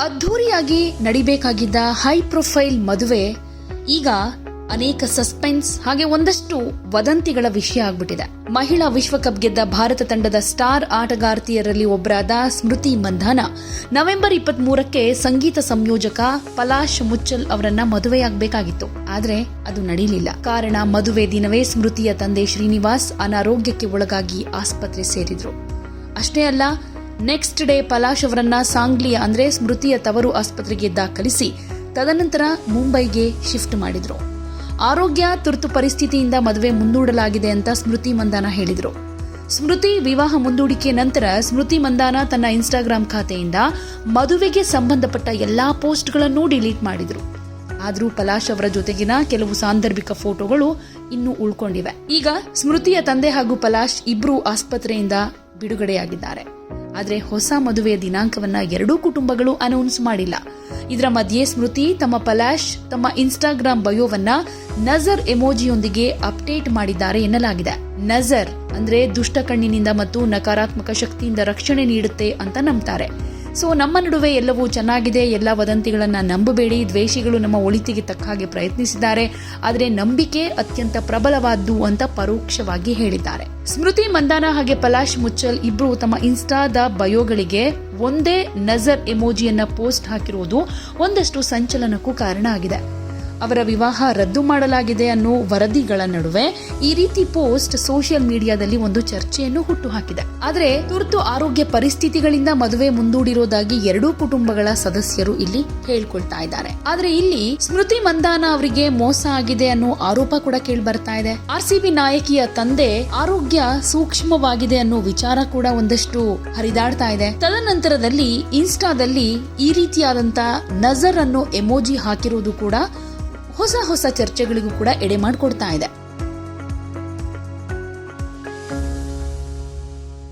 ಅದ್ಧೂರಿಯಾಗಿ ನಡಿಬೇಕಾಗಿದ್ದ high profile ಮದುವೆ ಈಗ ಅನೇಕ ಸಸ್ಪೆನ್ಸ್ ಹಾಗೆ ಒಂದಷ್ಟು ವದಂತಿಗಳ ವಿಷಯ ಆಗ್ಬಿಟ್ಟಿದೆ. ಮಹಿಳಾ ವಿಶ್ವಕಪ್ ಗೆದ್ದ ಭಾರತ ತಂಡದ ಸ್ಟಾರ್ ಆಟಗಾರ್ತಿಯರಲ್ಲಿ ಒಬ್ಬರಾದ ಸ್ಮೃತಿ ಮಂಧಾನ. ನವೆಂಬರ್ ಇಪ್ಪತ್ತ್ ಮೂರಕ್ಕೆ ಸಂಗೀತ ಸಂಯೋಜಕ ಪಲಾಶ್ ಮುಚ್ಚಲ್ ಅವರನ್ನ ಮದುವೆಯಾಗಬೇಕಾಗಿತ್ತು. ಆದ್ರೆ ಅದು ನಡೆಯಲಿಲ್ಲ ಕಾರಣ ಮದುವೆ ದಿನವೇ ಸ್ಮೃತಿಯ ತಂದೆ ಶ್ರೀನಿವಾಸ್ ಅನಾರೋಗ್ಯಕ್ಕೆ ಒಳಗಾಗಿ ಆಸ್ಪತ್ರೆ ಸೇರಿದ್ರು. ಅಷ್ಟೇ ಅಲ್ಲ ನೆಕ್ಸ್ಟ್ ಡೇ ಪಲಾಶ್ ಅವರನ್ನ ಸಾಂಗ್ಲಿಯ ಅಂದ್ರೆ ಸ್ಮೃತಿಯ ತವರು ಆಸ್ಪತ್ರೆಗೆ ದಾಖಲಿಸಿ ತದನಂತರ ಮುಂಬೈಗೆ ಶಿಫ್ಟ್ ಮಾಡಿದ್ರು. ಆರೋಗ್ಯ ತುರ್ತು ಪರಿಸ್ಥಿತಿಯಿಂದ ಮದುವೆ ಮುಂದೂಡಲಾಗಿದೆ ಅಂತ ಸ್ಮೃತಿ ಮಂದಾನ ಹೇಳಿದರು. ಸ್ಮೃತಿ ವಿವಾಹ ಮುಂದೂಡಿಕೆ ನಂತರ ಸ್ಮೃತಿ ಮಂದಾನ ತನ್ನ ಇನ್ಸ್ಟಾಗ್ರಾಂ ಖಾತೆಯಿಂದ ಮದುವೆಗೆ ಸಂಬಂಧಪಟ್ಟ ಎಲ್ಲಾ ಪೋಸ್ಟ್ಗಳನ್ನು ಡಿಲೀಟ್ ಮಾಡಿದ್ರು. ಆದರೂ ಪಲಾಶ್ ಅವರ ಜೊತೆಗಿನ ಕೆಲವು ಸಾಂದರ್ಭಿಕ ಫೋಟೋಗಳು ಇನ್ನೂ ಉಳ್ಕೊಂಡಿವೆ. ಈಗ ಸ್ಮೃತಿಯ ತಂದೆ ಹಾಗೂ ಪಲಾಶ್ ಇಬ್ರು ಆಸ್ಪತ್ರೆಯಿಂದ ಬಿಡುಗಡೆಯಾಗಿದ್ದಾರೆ. ಆದ್ರೆ ಹೊಸ ಮದುವೆಯ ದಿನಾಂಕವನ್ನ ಎರಡೂ ಕುಟುಂಬಗಳು ಅನೌನ್ಸ್ ಮಾಡಿಲ್ಲ. ಇದರ ಮಧ್ಯೆ ಸ್ಮೃತಿ, ತಮ್ಮ ಪಲಾಶ್, ತಮ್ಮ ಇನ್ಸ್ಟಾಗ್ರಾಮ್ ಬಯೋವನ್ನ ನಜರ್ ಎಮೋಜಿಯೊಂದಿಗೆ ಅಪ್ಡೇಟ್ ಮಾಡಿದ್ದಾರೆ ಎನ್ನಲಾಗಿದೆ. ನಜರ್ ಅಂದ್ರೆ ದುಷ್ಟ ಕಣ್ಣಿನಿಂದ ಮತ್ತು ನಕಾರಾತ್ಮಕ ಶಕ್ತಿಯಿಂದ ರಕ್ಷಣೆ ನೀಡುತ್ತೆ ಅಂತ ನಂಬ್ತಾರೆ. ಸೊ ನಮ್ಮ ನಡುವೆ ಎಲ್ಲವೂ ಚೆನ್ನಾಗಿದೆ, ಎಲ್ಲ ವದಂತಿಗಳನ್ನು ನಂಬಬೇಡಿ, ದ್ವೇಷಿಗಳು ನಮ್ಮ ಒಳಿತಿಗೆ ತಕ್ಕ ಹಾಗೆ ಪ್ರಯತ್ನಿಸಿದ್ದಾರೆ. ಆದರೆ ನಂಬಿಕೆ ಅತ್ಯಂತ ಪ್ರಬಲವಾದ್ದು ಅಂತ ಪರೋಕ್ಷವಾಗಿ ಹೇಳಿದ್ದಾರೆ. ಸ್ಮೃತಿ ಮಂದಾನ ಹಾಗೆ ಪಲಾಶ್ ಮುಚ್ಚಲ್ ಇಬ್ರು ತಮ್ಮ ಇನ್ಸ್ಟಾದ ಬಯೋಗಳಿಗೆ ಒಂದೇ ನಜರ್ ಎಮೋಜಿಯನ್ನ ಪೋಸ್ಟ್ ಹಾಕಿರುವುದು ಒಂದಷ್ಟು ಸಂಚಲನಕ್ಕೂ ಕಾರಣ ಆಗಿದೆ. ಅವರ ವಿವಾಹ ರದ್ದು ಮಾಡಲಾಗಿದೆ ಅನ್ನೋ ವರದಿಗಳ ನಡುವೆ ಈ ರೀತಿ ಪೋಸ್ಟ್ ಸೋಷಿಯಲ್ ಮೀಡಿಯಾದಲ್ಲಿ ಒಂದು ಚರ್ಚೆಯನ್ನು ಹುಟ್ಟುಹಾಕಿದೆ. ಆದರೆ ತುರ್ತು ಆರೋಗ್ಯ ಪರಿಸ್ಥಿತಿಗಳಿಂದ ಮದುವೆ ಮುಂದೂಡಿರೋದಾಗಿ ಎರಡೂ ಕುಟುಂಬಗಳ ಸದಸ್ಯರು ಇಲ್ಲಿ ಹೇಳ್ಕೊಳ್ತಾ ಇದ್ದಾರೆ. ಆದ್ರೆ ಇಲ್ಲಿ ಸ್ಮೃತಿ ಮಂದಾನ ಅವರಿಗೆ ಮೋಸ ಆಗಿದೆ ಅನ್ನೋ ಆರೋಪ ಕೂಡ ಕೇಳಿ ಬರ್ತಾ ಇದೆ ಆರ್ಸಿಬಿ ನಾಯಕಿಯ ತಂದೆ ಆರೋಗ್ಯ ಸೂಕ್ಷ್ಮವಾಗಿದೆ ಅನ್ನೋ ವಿಚಾರ ಕೂಡ ಒಂದಷ್ಟು ಹರಿದಾಡ್ತಾ ಇದೆ. ತದನಂತರದಲ್ಲಿ ಇನ್ಸ್ಟಾದಲ್ಲಿ ಈ ರೀತಿಯಾದಂತ ನಜರ್ ಅನ್ನೋ ಎಮೋಜಿ ಹಾಕಿರೋದು ಕೂಡ ಹೊಸ ಹೊಸ ಚರ್ಚೆಗಳಿಗೂ ಕೂಡ ಎಡೆ ಮಾಡಿಕೊಡ್ತಾ ಇದೆ.